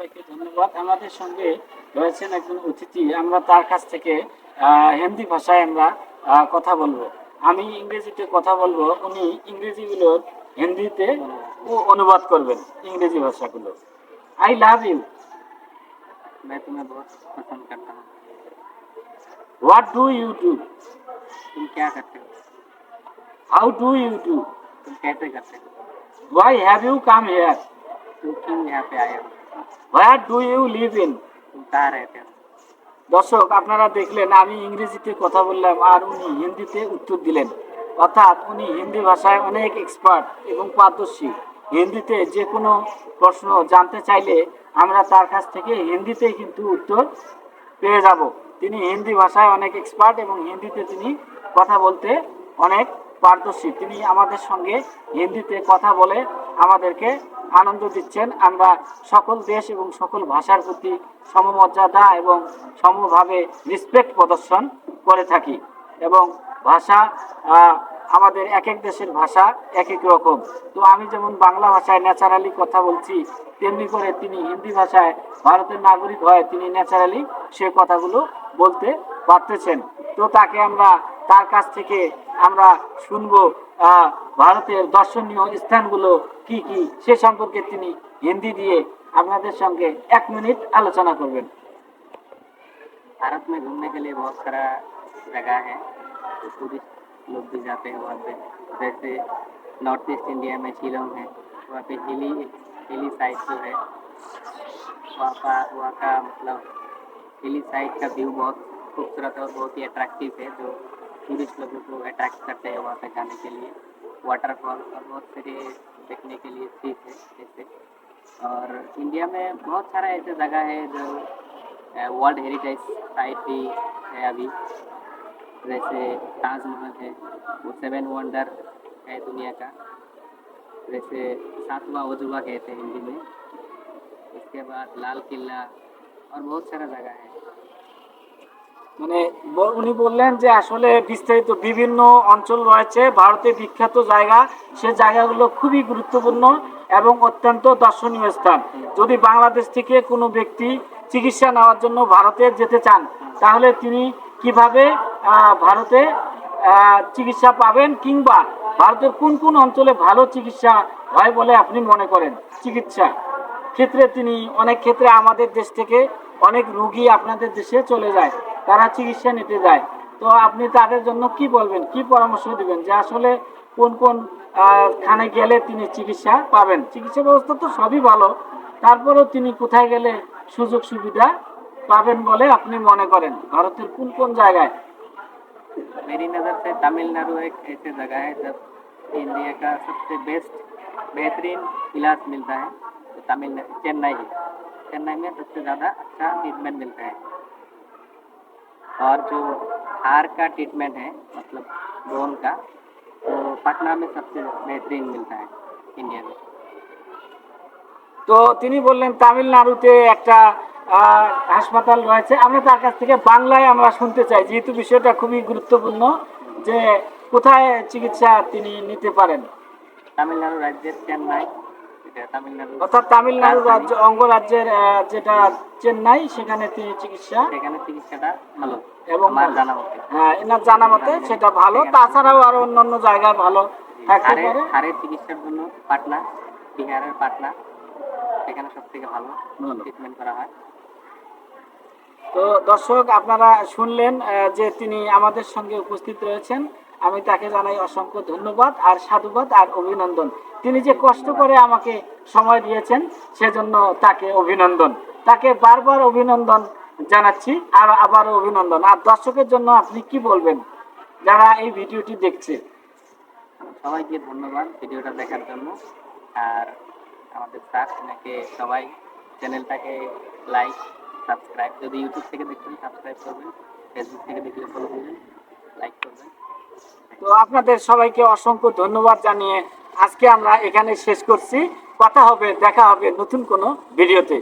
সবাইকে ধন্যবাদ আমাদের সঙ্গে রয়েছেন একজন অতিথি আমরা তার কাছ থেকে আহ, হিন্দি ভাষায় আমরা আহ, কথা বলবো আমি ইংরেজিতে কথা বলবো উনি ইংরেজিগুলো হিন্দিতে ও- অনুবাদ করবেন ইংরেজি ভাষাগুলো আই লাভ ইউ मैं तुम्हें बहुत पसंद करता हूँ হোয়াট ডু ইউ ডু तुम क्या करते हो হাউ ডু ইউ ডু तुम कैसे करते हो why have you come here तुम क्यों यहाँ पे आए हो where do you live in দর্শক আপনারা দেখলেন আমি ইংরেজিতে কথা বললাম আর উনি হিন্দিতে উত্তর দিলেন। অর্থাৎ উনি হিন্দি ভাষায় অনেক এক্সপার্ট এবং পারদর্শী। হিন্দিতে যে কোনো প্রশ্ন জানতে চাইলে আমরা তার কাছ থেকে হিন্দিতে কিন্তু উত্তর পেয়ে যাব। তিনি হিন্দি ভাষায় অনেক এক্সপার্ট এবং হিন্দিতে তিনি কথা বলতে অনেক পারদর্শী। তিনি আমাদের সঙ্গে হিন্দিতে কথা বলে আমাদেরকে আনন্দ দিচ্ছেন। আমরা সকল দেশ এবং সকল ভাষার প্রতি সমমর্যাদা এবং সমভাবে রেসপেক্ট প্রদর্শন করে থাকি এবং ভাষা আমাদের এক এক দেশের ভাষা এক এক রকম। তো আমি যেমন বাংলা ভাষায় ন্যাচারালি কথা বলছি, তেমনি করে তিনি হিন্দি ভাষায় ভারতের নাগরিক হয় তিনি ন্যাচারালি সে কথাগুলো বলতে পারতেছেন। তো তাকে আমরা তার কাছ থেকে আমরা শুনবো আহ, ভারতের দর্শনীয় স্থানগুলো কি কি সে সম্পর্কে তিনি হিন্দি দিয়ে আপনাদের সঙ্গে এক মিনিট আলোচনা করবেন भारत में घूमने के लिए बहुत सारा जगह है तो टूरिस्ट लोग भी जाते हैं वहाँ पे जैसे नॉर्थ ईस्ट इंडिया में शिलोंग है वहाँ पे हिली हिली साइड जो है वहाँ का वहाँ का मतलब हिली साइड का व्यू बहुत खूबसूरत और बहुत ही अट्रैक्टिव है जो टूरिस्ट लोगों को अट्रैक्ट करते हैं वहाँ पे जाने के लिए। वाटरफॉल और बहुत सारे देखने के लिए चीज़ है जैसे और इंडिया में बहुत सारा ऐसे जगह है जो वर्ल्ड हेरिटेज साइट भी है अभी। जैसे ताजमहल है, वो सेवन वंडर है दुनिया का। जैसे सातवा अजूबा कहते हैं हिंदी में। उसके बाद लाल किला और बहुत सारा जगह है। মানে উনি বললেন যে আসলে বিস্তারিত বিভিন্ন অঞ্চল রয়েছে, ভারতে বিখ্যাত জায়গা। সে জায়গাগুলো খুবই গুরুত্বপূর্ণ এবং অত্যন্ত দর্শনীয় স্থান। যদি বাংলাদেশ থেকে কোনো ব্যক্তি চিকিৎসা নেওয়ার জন্য ভারতে যেতে চান, তাহলে তিনি কীভাবে ভারতে চিকিৎসা পাবেন কিংবা ভারতের কোন কোন অঞ্চলে ভালো চিকিৎসা হয় বলে আপনি মনে করেন? চিকিৎসা ক্ষেত্রে তিনি অনেক ক্ষেত্রে আমাদের দেশ থেকে অনেক রুগী আপনাদের দেশে চলে যায়। তারা চিকিৎসা নিতে যায় তো আপনি তাদের জন্য কি বলবেন কি পরামর্শ দিবেন যে আসলে কোন কোন আহ, খানে গেলে তিনি চিকিৎসা পাবেন চিকিৎসা ব্যবস্থা তো সবই ভালো তারপরেও তিনি কোথায় গেলে সুযোগ সুবিধা পাবেন বলে আপনি মনে করেন ভারতের কোন কোন জায়গায় मेरी नज़र से तमिलनाडु एक ऐसी जगह है जब इंडिया का सबसे बेस्ट बेहतरीन इलाज मिलता है तो तमिलनाडु चेन्नई है चेन्नई में सबसे ज़्यादा अच्छा ट्रीटमेंट मिलता है और जो हार का ट्रीटमेंट है मतलब बोन का तो पटना में सबसे बेहतरीन मिलता है इंडिया में তো তিনি বললেন তামিলনাড়ুতে একটা আহ, হাসপাতাল রয়েছে আমরা তার কাছ থেকে বাংলায় আমরা শুনতে চাই যেহেতু বিষয়টা খুবই গুরুত্বপূর্ণ যে কোথায় চিকিৎসা তিনি নিতে পারেন তামিলনাড়ু রাজ্যের চেন্নাই এটা তামিলনাড়ু অর্থাৎ তামিলনাড়ু রাজ্য অঙ্গরাজ্যের আহ, যেটা চেন্নাই সেখানে তিনি চিকিৎসা। সেখানে চিকিৎসাটা ভালো। এবং আমার জানা মতে। হ্যাঁ এনার জানা মতে সেটা ভালো। তাছাড়াও আরও অন্যান্য জায়গায় ভালো থাকতে পারে। হাড়ের চিকিৎসার জন্য পাটনা বিহারের পাটনা সেখানে সব থেকে ভালো ভালো। ট্রিটমেন্ট করা হয়। তো দর্শক আপনারা শুনলেন যে তিনি আমাদের সঙ্গে উপস্থিত রয়েছেন। আমি তাকে জানাই অসংখ্য ধন্যবাদ আর সাধুবাদ আর অভিনন্দন। তিনি যে কষ্ট করে আমাকে সময় দিয়েছেন সেজন্য তাকে অভিনন্দন। তাকে বারবার অভিনন্দন জানাচ্ছি আর আবারও অভিনন্দন। আর দর্শকের জন্য আপনি কি বলবেন? যারা এই ভিডিওটি দেখছে। সবাইকে ধন্যবাদ ভিডিওটা দেখার জন্য। আর আমাদের স্যার সবাই চ্যানেলটাকে লাইক সাবস্ক্রাইব যদি ইউটিউব থেকে দেখছেন সাবস্ক্রাইব করবেন। ফেসবুক থেকে দেখলে ফলো করবেন। লাইক করবেন। তো আপনাদের সবাইকে অসংখ্য ধন্যবাদ জানিয়ে আজকে আমরা এখানে শেষ করছি। কথা হবে দেখা হবে নতুন কোনো ভিডিওতে।